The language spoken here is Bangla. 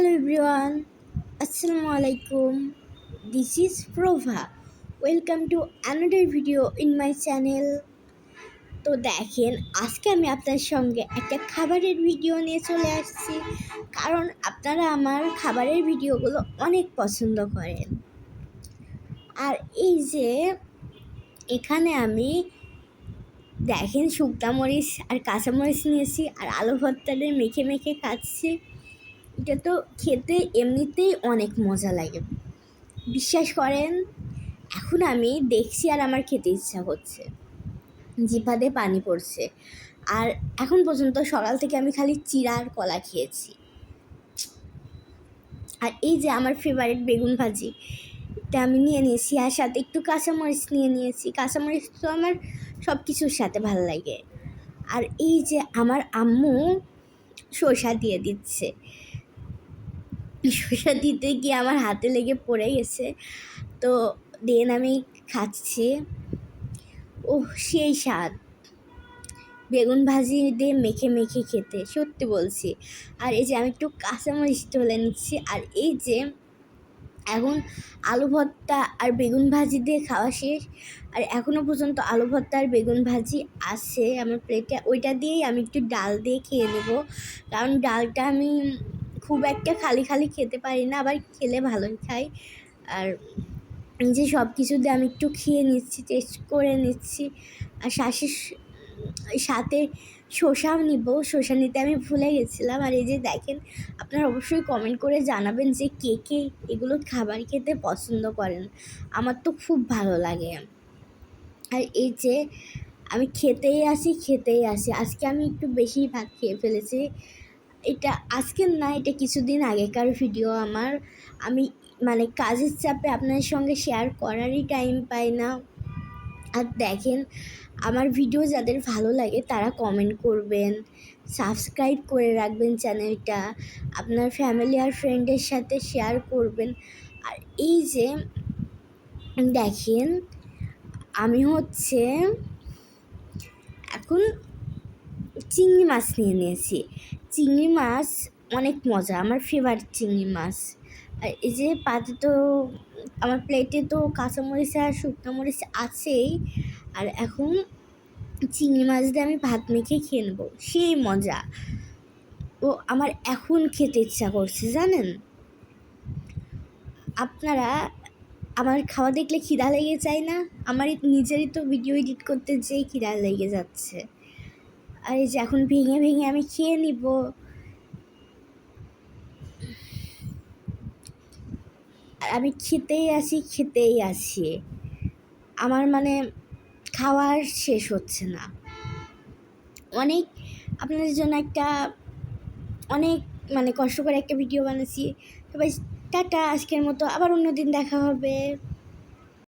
হ্যালো এভরিওয়ান, আসসালামু আলাইকুম। This is Prabha welcome to another video in my channel তো দেখেন, আজকে আমি আপনার সঙ্গে একটা খাবারের ভিডিও নিয়ে চলে আসছি। কারণ আপনারা আমার খাবারের ভিডিওগুলো অনেক পছন্দ করেন। আর এই যে, এখানে আমি দেখেন শুকনা মরিচ আর কাঁচামরিচ নিয়েছি আর আলু ভর্তাটা মেখে মেখে খাচ্ছি। এটা তো খেতে এমনিতেই অনেক মজা লাগে। বিশ্বাস করেন, এখন আমি দেখছি আর আমার খেতে ইচ্ছা হচ্ছে জিভাতে পানি পড়ছে। আর এখন পর্যন্ত সকাল থেকে আমি খালি চিড়া কলা খেয়েছি। আর এই যে আমার ফেভারিট বেগুন ভাজি, এটা আমি নিয়ে নিয়েছি আর সাথে একটু কাঁচামরিচ নিয়ে নিয়েছি। কাঁচামরিচ তো আমার সব কিছুর সাথে ভালো লাগে। আর এই যে আমার আম্মু শসা দিয়ে দিচ্ছে। শসা দিতে গিয়ে আমার হাতে লেগে পড়ে গেছে। তো দেন আমি খাচ্ছি। ও সেই স্বাদ। বেগুন ভাজি দিয়ে মেখে মেখে খেতে, সত্যি বলছি। আর এই যে আমি একটু কাঁচামরিচ তুলে নিচ্ছি, আর এই যে এখন আলু ভর্তা আর বেগুন ভাজি দিয়ে খাওয়া শেষ, আর এখনও পর্যন্ত আলু ভর্তা আর বেগুন ভাজি আছে আমার প্লেটে ওইটা দিয়েই আমি একটু ডাল দিয়ে খেয়ে নেব। কারণ ডালটা আমি খুব একটা খালি খালি খেতে পারি না, আবার খেলে ভালোই খাই। আর যে সব কিছু দিয়ে আমি একটু খেয়ে নিচ্ছি টেস্ট করে নিচ্ছি। আর শ্বাসের সাথে শসাও নিব শসা নিতে আমি ভুলে গেছিলাম। আর এই যে দেখেন, আপনারা অবশ্যই কমেন্ট করে জানাবেন যে কে কে এগুলো খাবার খেতে পছন্দ করেন। আমার তো খুব ভালো লাগে। আর এই যে আমি খেতেই আসি খেতেই আসি। আজকে আমি একটু বেশি ভাত খেয়ে ফেলেছি। এটা আজকের না, এটা কিছুদিন আগেকার ভিডিও আমার। আমি মানে কাজের চাপে আপনার সঙ্গে শেয়ার করারই টাইম পাই না। আর দেখেন, আমার ভিডিও যাদের ভালো লাগে তারা কমেন্ট করবেন সাবস্ক্রাইব করে রাখবেন চ্যানেলটা আপনার ফ্যামিলি আর ফ্রেন্ডের সাথে শেয়ার করবেন। আর এই যে, দেখেন, আমি হচ্ছে এখন চিংড়ি মাছ নিয়ে নিয়েছি। চিংড়ি মাছ অনেক মজা, আমার ফেভারিট চিংড়ি মাছ। আর এই যে পাতে তো, আমার প্লেটে তো কাঁচামরিচ আর শুকনো মরিচ আছেই, আর এখন চিংড়ি মাছ দিয়ে আমি ভাত মেখে খেয়ে নেব, সেই মজা। ও, আমার এখন খেতে ইচ্ছা করছে, জানেন? আপনারা আমার খাওয়া দেখলে খিদা লেগে যায় না? আমার নিজেরই তো ভিডিও এডিট করতে যেই খিদা লেগে যাচ্ছে। আর এই যে এখন ভেঙে ভেঙে আমি খেয়ে নিব। আর আমি খেতেই আসি খেতেই আসি আমার মানে খাওয়ার শেষ হচ্ছে না। অনেক আপনাদের জন্য একটা অনেক মানে কষ্ট করে একটা ভিডিও বানাচ্ছি। তবে টাটা, আজকের মতো আবার অন্য দিন দেখা হবে।